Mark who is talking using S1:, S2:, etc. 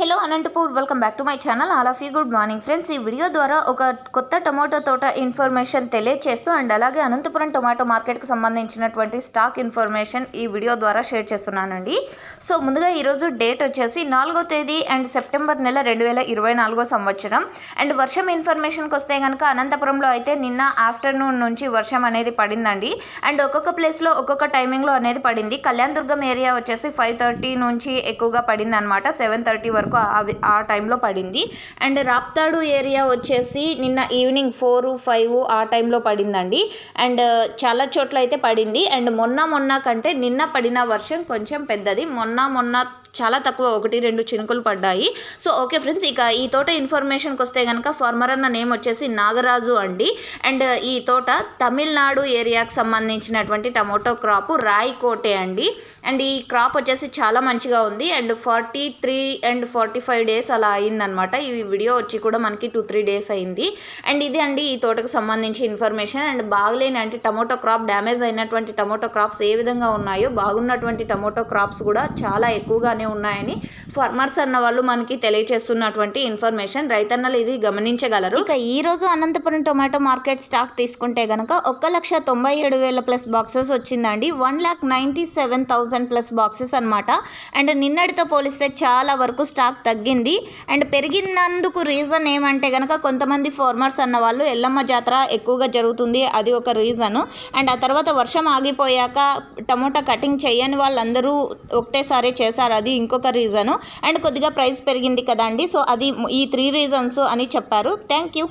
S1: Hello Anantapur welcome back to my channel all of you good morning friends ఈ video ద్వారా ఒక కొత్త tomato తోట ఇన్ఫర్మేషన్ తెలియచేస్తూ అండ్ అలాగే అనంతపురం టొమాటో మార్కెట్కి సంబంధించినటువంటి స్టాక్ ఇన్ఫర్మేషన్ ఈ వీడియో ద్వారా షేర్ చేస్తున్నానండి. సో ముందుగా ఈరోజు డేట్ వచ్చేసి నాలుగో తేదీ అండ్ సెప్టెంబర్ నెల రెండు వేల ఇరవై నాలుగో సంవత్సరం. అండ్ వర్షం ఇన్ఫర్మేషన్కి వస్తే కనుక అనంతపురంలో అయితే నిన్న ఆఫ్టర్నూన్ నుంచి వర్షం అనేది పడిందండి. అండ్ ఒక్కొక్క ప్లేస్లో ఒక్కొక్క టైమింగ్లో అనేది పడింది. కళ్యాణ్ దుర్గం ఏరియా వచ్చేసి ఫైవ్ థర్టీ నుంచి ఎక్కువగా పడింది అనమాట సెవెన్ థర్టీ వరకు అవి ఆ టైంలో పడింది. అండ్ రాప్తాడు ఏరియా వచ్చేసి నిన్న ఈవినింగ్ ఫోర్ ఫైవ్ ఆ టైంలో పడిందండి. అండ్ చాలా చోట్ల అయితే పడింది. అండ్ మొన్న మొన్న కంటే నిన్న పడిన వర్షం కొంచెం పెద్దది. మొన్న మొన్న చాలా తక్కువ ఒకటి రెండు చినుకులు పడ్డాయి. సో ఓకే ఫ్రెండ్స్ ఇక ఈ తోట ఇన్ఫర్మేషన్కి వస్తే కనుక ఫార్మర్ అన్న నేమ్ వచ్చేసి నాగరాజు అండి. అండ్ ఈ తోట తమిళనాడు ఏరియాకి సంబంధించినటువంటి టమోటో క్రాప్ రాయికోటే అండి. అండ్ ఈ క్రాప్ వచ్చేసి చాలా మంచిగా ఉంది. And forty three and forty five days అలా అయిందనమాట ఈ వీడియో వచ్చి కూడా మనకి టూ త్రీ డేస్ అయింది. అండ్ ఇది అండి ఈ తోటకు సంబంధించి ఇన్ఫర్మేషన్. అండ్ బాగలేని అంటే టమోటో క్రాప్ డ్యామేజ్ అయినటువంటి టమోటో క్రాప్స్ ఏ విధంగా ఉన్నాయో బాగున్నటువంటి టమోటో క్రాప్స్ కూడా చాలా ఎక్కువగా ఎక్కువగానే ఉన్నాయని ఫార్మర్స్ అన్న వాళ్ళు మనకి తెలియచేస్తున్నటువంటి ఇన్ఫర్మేషన్. రైతన్నలు ఇది గమనించగలరు. ఇక ఈ రోజు అనంతపురం టొమాటో మార్కెట్ స్టాక్ తీసుకుంటే గనక ఒక్క లక్ష తొంభై ఏడు వేల ప్లస్ బాక్సెస్ వచ్చిందండి. One lakh ninety seven thousand plus boxes అనమాట అండ్ నిన్నటితో పోలిస్తే చాలా వరకు స్టాక్ తగ్గింది. అండ్ పెరిగినందుకు రీజన్ ఏమంటే గనక కొంతమంది ఫార్మర్స్ అన్న వాళ్ళు ఎల్లమ్మ జాతర ఎక్కువగా జరుగుతుంది అది ఒక రీజన్. అండ్ ఆ తర్వాత వర్షం ఆగిపోయాక టమోటా కటింగ్ చేయని వాళ్ళందరూ ఒకటేసారి చేశారు. అది అది ఇంకొక రీజను అండ్ కొద్దిగా ప్రైస్ పెరిగింది కదండి. సో అది ఈ త్రీ రీజన్స్ అని చెప్పారు. Thank you